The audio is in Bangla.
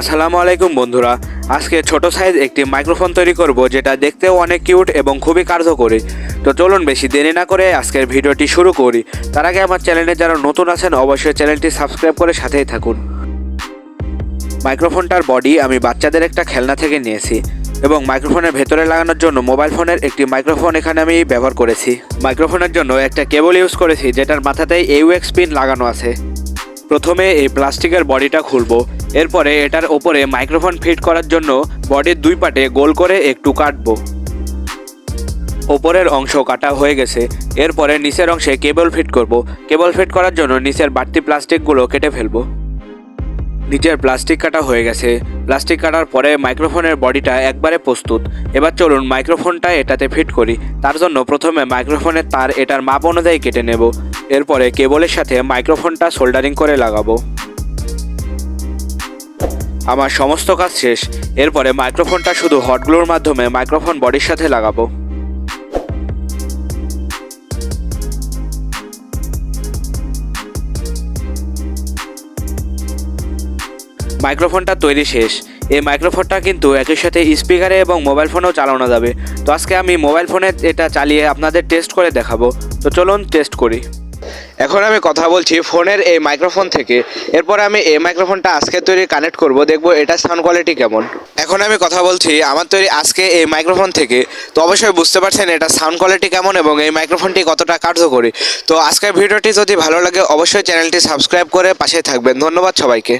আসসালামু আলাইকুম বন্ধুরা। আজকে ছোট সাইজ একটি মাইক্রোফোন তৈরি করব, যেটা দেখতেও অনেক কিউট এবং খুবই কার্যকরী। তো চলুন বেশি দেরি না করে আজকের ভিডিওটি শুরু করি। তার আগে আমার চ্যানেলে যারা নতুন আছেন, অবশ্যই চ্যানেলটি সাবস্ক্রাইব করে সাথেই থাকুন। মাইক্রোফোনটার বডি আমি বাচ্চাদের একটা খেলনা থেকে নিয়েছি এবং মাইক্রোফোনের ভেতরে লাগানোর জন্য মোবাইল ফোনের একটি মাইক্রোফোন এখানে আমি ব্যবহার করেছি। মাইক্রোফোনের জন্য একটা কেবল ইউজ করেছি, যেটার মাথাতেই ইউএক্স পিন লাগানো আছে। প্রথমে এই প্লাস্টিকের বডিটা খুলবো, এরপরে এটার ওপরে মাইক্রোফোন ফিট করার জন্য বডির দুই পাটে গোল করে একটু কাটবো। ওপরের অংশ কাটা হয়ে গেছে, এরপরে নিচের অংশে কেবল ফিট করব, কেবল ফিট করার জন্য নিচের বাড়তি প্লাস্টিকগুলো কেটে ফেলব। নিচের প্লাস্টিক কাটা হয়ে গেছে, প্লাস্টিক কাটার পরে মাইক্রোফোনের বডিটা একবারে প্রস্তুত। এবার চলুন মাইক্রোফোনটা এটাতে ফিট করি, তার জন্য প্রথমে মাইক্রোফোনের তার এটার মাপ অনুযায়ী কেটে নেব। এরপরে কেবলের সাথে মাইক্রোফোনটা সোল্ডারিং করে লাগাবো। আমার সমস্ত কাজ শেষ। এরপরে মাইক্রোফোনটা শুধু হটগ্লোর মাধ্যমে মাইক্রোফোন বডির সাথে লাগাবো। মাইক্রোফোনটা তৈরি শেষ। এই মাইক্রোফোনটা কিন্তু একই সাথে স্পিকারে এবং মোবাইল ফোনেও চালানো যাবে। তো আজকে আমি মোবাইল ফোনে এটা চালিয়ে আপনাদের টেস্ট করে দেখাবো। তো চলুন টেস্ট করি। এখন আমি কথা বলছি ফোনের এই মাইক্রোফোন থেকে। এরপর আমি এই মাইক্রোফোনটা আজকে তৈরি কানেক্ট করব, দেখব এটা সাউন্ড কোয়ালিটি কেমন। এখন আমি কথা বলছি, আমার তৈরি আজকে এই মাইক্রোফোন থেকে। তো অবশ্যই বুঝতে পারছেন এটা সাউন্ড কোয়ালিটি কেমন এবং এই মাইক্রোফোনটি কতটা কার্যকরী। তো আজকের ভিডিওটি যদি ভালো লাগে, অবশ্যই চ্যানেলটি সাবস্ক্রাইব করে পাশে থাকবেন। ধন্যবাদ সবাইকে।